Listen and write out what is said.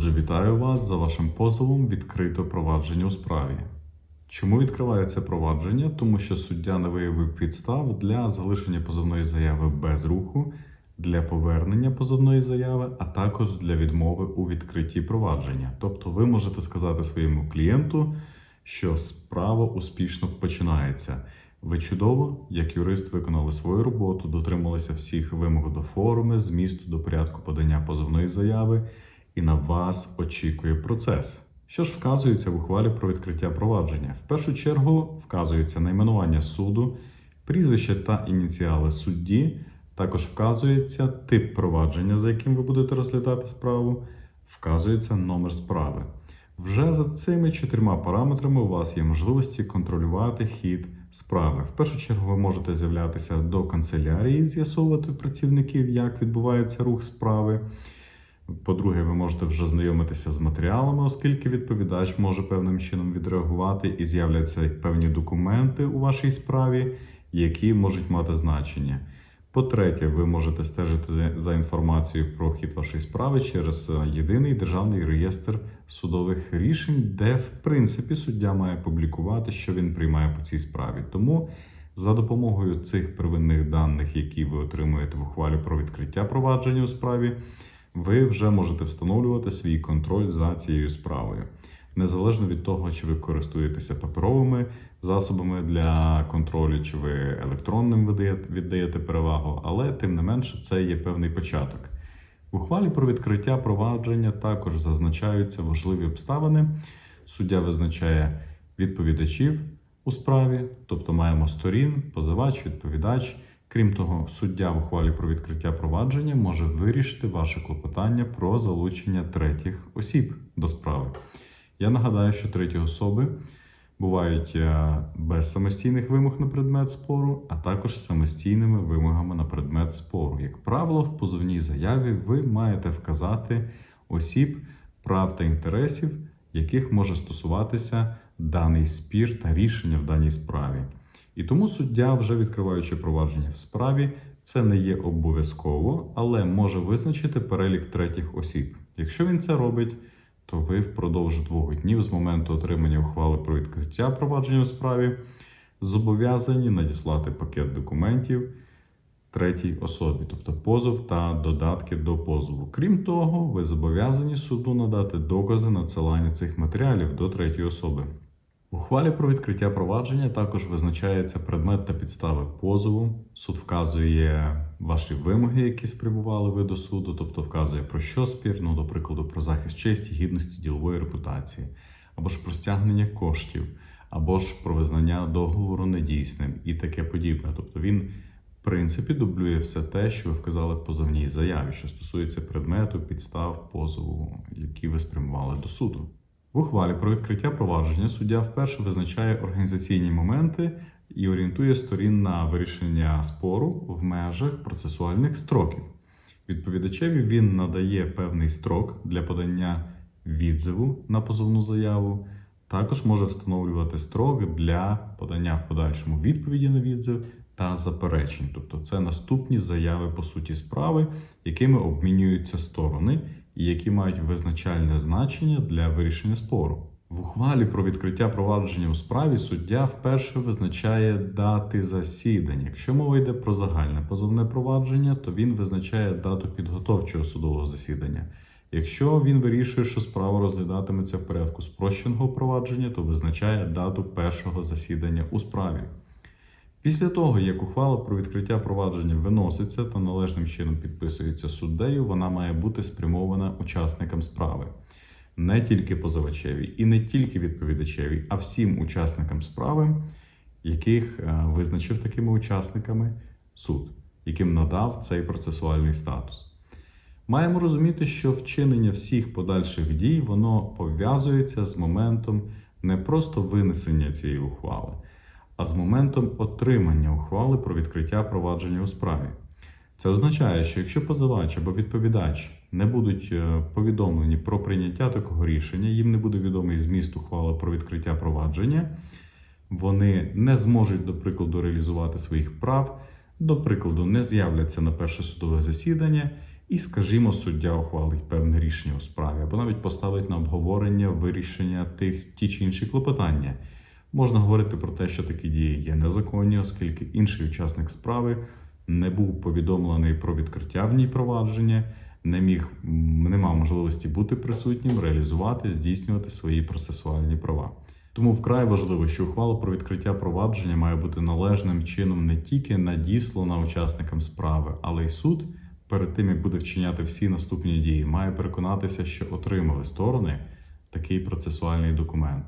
Отже, вітаю вас за вашим позовом відкрито провадження у справі. Чому відкривається провадження? Тому що суддя не виявив підстав для залишення позовної заяви без руху, для повернення позовної заяви, а також для відмови у відкритті провадження. Тобто, ви можете сказати своєму клієнту, що справа успішно починається. Ви чудово, як юрист, виконали свою роботу, дотрималися всіх вимог до форми, змісту до порядку подання позовної заяви, і на вас очікує процес. Що ж вказується в ухвалі про відкриття провадження? В першу чергу вказується найменування суду, прізвище та ініціали судді. Також вказується тип провадження, за яким ви будете розглядати справу, вказується номер справи. Вже за цими чотирма параметрами у вас є можливості контролювати хід справи. В першу чергу ви можете з'являтися до канцелярії, з'ясовувати працівників, як відбувається рух справи. По-друге, ви можете вже знайомитися з матеріалами, оскільки відповідач може певним чином відреагувати і з'являться певні документи у вашій справі, які можуть мати значення. По-третє, ви можете стежити за- інформацією про хід вашої справи через е, єдиний державний реєстр судових рішень, де в принципі суддя має публікувати, що він приймає по цій справі. Тому за допомогою цих первинних даних, які ви отримуєте в ухвалі про відкриття провадження у справі, ви вже можете встановлювати свій контроль за цією справою. Незалежно від того, чи ви користуєтеся паперовими засобами для контролю, чи ви електронним віддаєте перевагу, але тим не менше це є певний початок. В ухвалі про відкриття провадження також зазначаються важливі обставини. Суддя визначає відповідачів у справі, тобто маємо сторін, позивач, відповідач. Крім того, суддя в ухвалі про відкриття провадження може вирішити ваше клопотання про залучення третіх осіб до справи. Я нагадаю, що треті особи бувають е, без самостійних вимог на предмет спору, а також самостійними вимогами на предмет спору. Як правило, в позовній заяві ви маєте вказати осіб, прав та інтересів, яких може стосуватися даний спір та рішення в даній справі. І тому суддя, вже відкриваючи провадження в справі, це не є обов'язково, але може визначити перелік третіх осіб. Якщо він це робить, то ви впродовж двох днів з моменту отримання ухвали про відкриття провадження у справі зобов'язані надіслати пакет документів третій особі, тобто позов та додатки до позову. Крім того, ви зобов'язані суду надати докази надсилання цих матеріалів до третьої особи. Ухвалі про відкриття провадження також визначається предмет та підстави позову. Суд вказує ваші вимоги, які спрямували ви до суду, тобто вказує про що спір, ну, до прикладу, про захист честі, гідності, ділової репутації, або ж про стягнення коштів, або ж про визнання договору недійсним і таке подібне. Тобто він, в принципі, дублює все те, що ви вказали в позовній заяві, що стосується предмету, підстав позову, які ви спрямували до суду. В ухвалі про відкриття провадження суддя вперше визначає організаційні моменти і орієнтує сторін на вирішення спору в межах процесуальних строків. Відповідачеві він надає певний строк для подання відзиву на позовну заяву. Також може встановлювати строк для подання в подальшому відповіді на відзив та заперечень. Тобто це наступні заяви по суті справи, якими обмінюються сторони і які мають визначальне значення для вирішення спору. В ухвалі про відкриття провадження у справі суддя вперше визначає дати засідань. Якщо мова йде про загальне позовне провадження, то він визначає дату підготовчого судового засідання. Якщо він вирішує, що справа розглядатиметься в порядку спрощеного провадження, то визначає дату першого засідання у справі. Після того, як ухвала про відкриття провадження виноситься та належним чином підписується суддею, вона має бути спрямована учасникам справи. Не тільки позивачеві і не тільки відповідачеві, а всім учасникам справи, яких е, визначив такими учасниками суд, яким надав цей процесуальний статус. Маємо розуміти, що вчинення всіх подальших дій воно пов'язується з моментом не просто винесення цієї ухвали, а з моментом отримання ухвали про відкриття провадження у справі. Це означає, що якщо позивач або відповідач не будуть е, повідомлені про прийняття такого рішення, їм не буде відомий зміст ухвали про відкриття провадження, вони не зможуть, до прикладу, реалізувати своїх прав, до прикладу, не з'являться на перше судове засідання і, скажімо, суддя ухвалить певне рішення у справі, або навіть поставить на обговорення вирішення тих ті чи інші клопотання. Можна говорити про те, що такі дії є незаконні, оскільки інший учасник справи не був повідомлений про відкриття в ній провадження, не міг не мав можливості бути присутнім, реалізувати, здійснювати свої процесуальні права. Тому вкрай важливо, що ухвала про відкриття провадження має бути належним чином не тільки надіслана учасникам справи, але й суд перед тим як буде вчиняти всі наступні дії, має переконатися, що отримали сторони такий процесуальний документ.